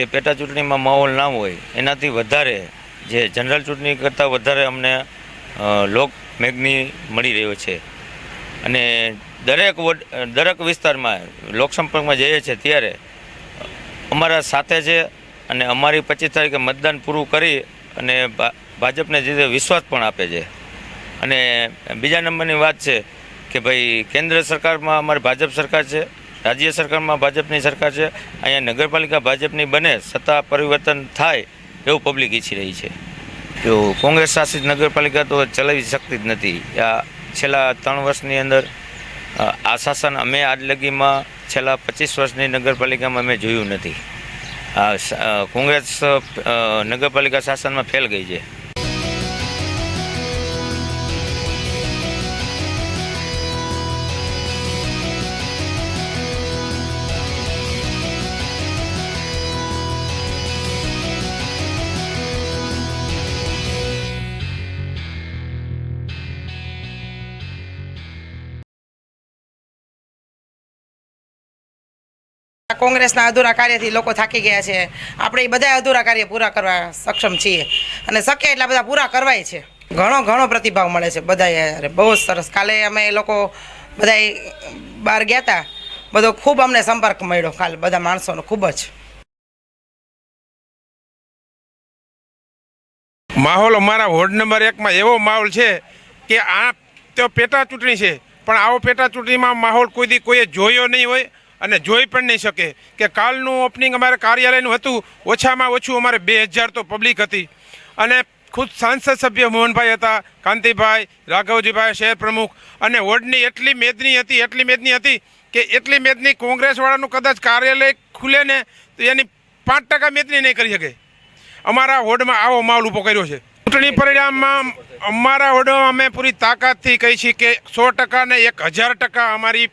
જે પેટા ચૂંટણીમાં માહોલ ના હોય, એનાથી વધારે જે જનરલ ચૂંટણી કરતાં વધારે અમને લોક મેઘની મળી રહ્યો છે. અને દરેક વોર્ડ, દરેક વિસ્તારમાં લોકસંપર્કમાં જઈએ છીએ ત્યારે, અમારા સાથે છે અને અમારી પચીસ તારીખે મતદાન પૂરું કરી અને ભાજપને જે વિશ્વાસ પણ આપે છે. અને બીજા નંબરની વાત છે કે ભાઈ, કેન્દ્ર સરકારમાં અમારી ભાજપ સરકાર છે રાજ્ય સરકારમાં ભાજપની સરકાર છે. અહીંયા નગરપાલિકા ભાજપની બને, સત્તા પરિવર્તન થાય એવું પબ્લિક ઈચ્છી રહી છે. જો કોંગ્રેસ શાસિત નગરપાલિકા તો ચલાવી શકતી જ નથી. આ છેલ્લા ત્રણ વર્ષની અંદર આ શાસન અમે આજ લગીમાં છેલ્લા પચીસ વર્ષની નગરપાલિકામાં અમે જોયું નથી. આ કોંગ્રેસ નગરપાલિકા શાસનમાં ફેલ ગઈ છે. કોંગ્રેસના અધૂરા કાર્યથી લોકો થાકી ગયા છે. આપણે એ બધા અધૂરા કાર્ય પૂરા કરવા સક્ષમ છીએ. અને શક્ય એટલા બધા પૂરા કરવાય છે. ઘણો ઘણો પ્રતિભાવ મળે છે બધા બહુ જ સરસ. કાલે અમે એ લોકો બધા બહાર ગયા હતા બધો ખૂબ અમને સંપર્ક મળ્યો કાલ બધા માણસોનો, ખૂબ જ. માહોલ અમારા વોર્ડ નંબર એકમાં એવો માહોલ છે કે આ તો પેટા ચૂંટણી છે, પણ આવો પેટા ચૂંટણીમાં માહોલ કોઈ દી કોઈએ જોયો નહીં હોય. અને જોઈ પણ નહીં શકે કે કાલનું ઓપનિંગ અમારે કાર્યાલયનું હતું. ઓછામાં ઓછું અમારે બે હજાર તો પબ્લિક હતી. અને ખુદ સાંસદ સભ્ય મોહનભાઈ હતા, કાંતિભાઈ, રાઘવજીભાઈ શહેર પ્રમુખ. અને વોર્ડની એટલી મેદની હતી, એટલી મેદની હતી કે એટલી મેદની કોંગ્રેસવાળાનું કદાચ કાર્યાલય ખુલે ને તો એની પાંચ ટકા મેદની નહીં કરી શકે. અમારા વોર્ડમાં આવો માહોલ ઊભો કર્યો છે. ચૂંટણી પરિણામમાં અમારા વોર્ડમાં અમે પૂરી તાકાતથી કહી છીએ કે સો ટકા ને એક હજાર ટકા અમારી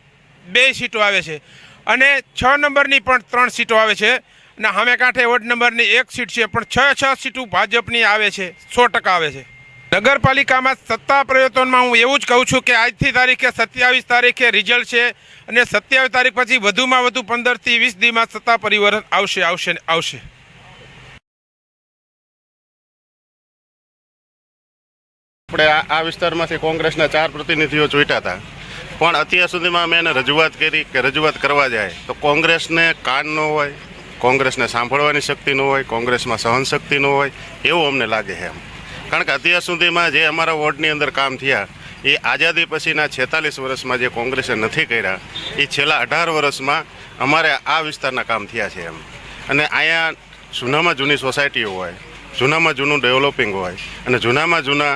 બે સીટો આવે છે. અને છ નંબરની પણ ત્રણ સીટો આવે છે. અને સામે કાંઠે વોર્ડ નંબરની એક સીટ છે, પણ છ છ સીટો ભાજપની આવે છે, સો ટકા આવે છે. નગરપાલિકામાં સત્તા પ્રયત્નોમાં હું એવું જ કહું છું કે આજથી તારીખે સત્યાવીસ તારીખે રિઝલ્ટ છે અને સત્યાવીસ તારીખ પછી વધુમાં વધુ પંદરથી વીસ દીમાં સત્તા પરિવર્તન આવશે આવશે આવશે. આપણે આ વિસ્તારમાંથી કોંગ્રેસના ચાર પ્રતિનિધિઓ ચૂંટ્યા હતા. પણ અત્યાર સુધીમાં અમે એને રજૂઆત કરી કે રજૂઆત કરવા જાય. તો કોંગ્રેસને કાન ન હોય, કોંગ્રેસને સાંભળવાની શક્તિ ન હોય, કોંગ્રેસમાં સહનશક્તિ ન હોય, એવું અમને લાગે છે એમ. કારણ કે અત્યાર સુધીમાં જે અમારા વોર્ડની અંદર કામ થયા, એ આઝાદી પછીના છેતાલીસ વર્ષમાં જે કોંગ્રેસે નથી કર્યા, એ છેલ્લા અઢાર વર્ષમાં અમારે આ વિસ્તારના કામ થયા છે એમ. અને અહીંયા જૂનામાં જૂની સોસાયટીઓ હોય, જૂનામાં જૂનું ડેવલપિંગ હોય અને જૂનામાં જૂના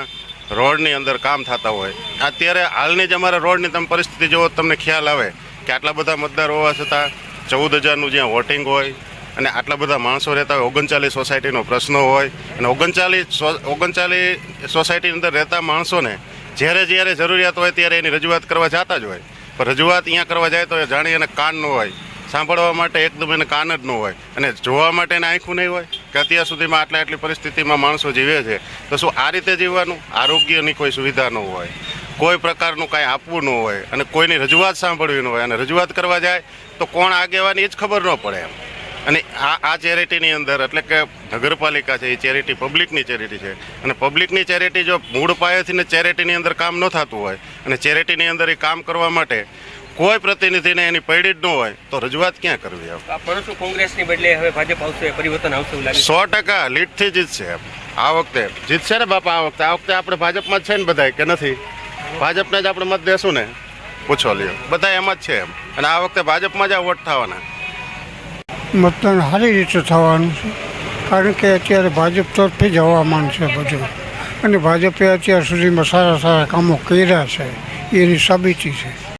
રોડની અંદર કામ થતા હોય. અત્યારે હાલની જ અમારા રોડની તમે પરિસ્થિતિ જોવો તમને ખ્યાલ આવે કે આટલા બધા મતદાર હોવા છતાં ચૌદ હજારનું જ્યાં વોટિંગ હોય અને આટલા બધા માણસો રહેતા હોય, ઓગણચાલીસ સોસાયટીનો પ્રશ્ન હોય અને ઓગણચાલીસ ઓગણચાલીસ સોસાયટીની અંદર રહેતા માણસોને જ્યારે જ્યારે જરૂરિયાત હોય ત્યારે એની રજૂઆત કરવા જતા જ હોય. પણ રજૂઆત અહીંયા કરવા જાય તો એ જાણી એને કાન ન હોય. સાંભળવા માટે એકદમ એને કાન જ ન હોય અને જોવા માટે એને આંખું નહીં હોય. કે અત્યાર સુધીમાં આટલા આટલી પરિસ્થિતિમાં માણસો જીવે છે, તો શું આ રીતે જીવવાનું? આરોગ્યની કોઈ સુવિધા ન હોય, કોઈ પ્રકારનું કાંઈ આપવું ન હોય અને કોઈની રજૂઆત સાંભળવી ન હોય અને રજૂઆત કરવા જાય તો કોણ આગેવાની એ જ ખબર ન પડે એમ. અને આ આ ચેરિટીની અંદર, એટલે કે નગરપાલિકા છે, એ ચેરિટી પબ્લિકની ચેરિટી છે. અને પબ્લિકની ચેરિટી જો મૂળ પાયેથી ને ચેરિટીની અંદર કામ ન થતું હોય અને ચેરિટીની અંદર એ કામ કરવા માટે કોઈ પ્રતિનિધિને એની પૈડી જ ન હોય તો રજૂઆત ક્યાં કરવી એમ આ પરંતુ કોંગ્રેસની બદલે હવે ભાજપ આવશે પરિવર્તન આવશે એવું લાગે સો ટકા લીડથી જીતશે એમ. આ વખતે જીતશે ને બાપા આ વખતે? આ વખતે આપણે ભાજપમાં જ છે ને બધાય કે નથી? ભાજપને જ આપણે મત દેશું ને? પૂછો લ્યો. બધા એમાં જ છે એમ. અને આ વખતે ભાજપમાં જ આ વોટ થવાના. મતદાન સારી રીતે થવાનું છે. કારણ કે અત્યારે ભાજપ તરફથી જ હવામાન છે બધું. અને ભાજપે અત્યાર સુધીમાં સારા સારા કામો કર્યા છે. એની સાબિતી છે.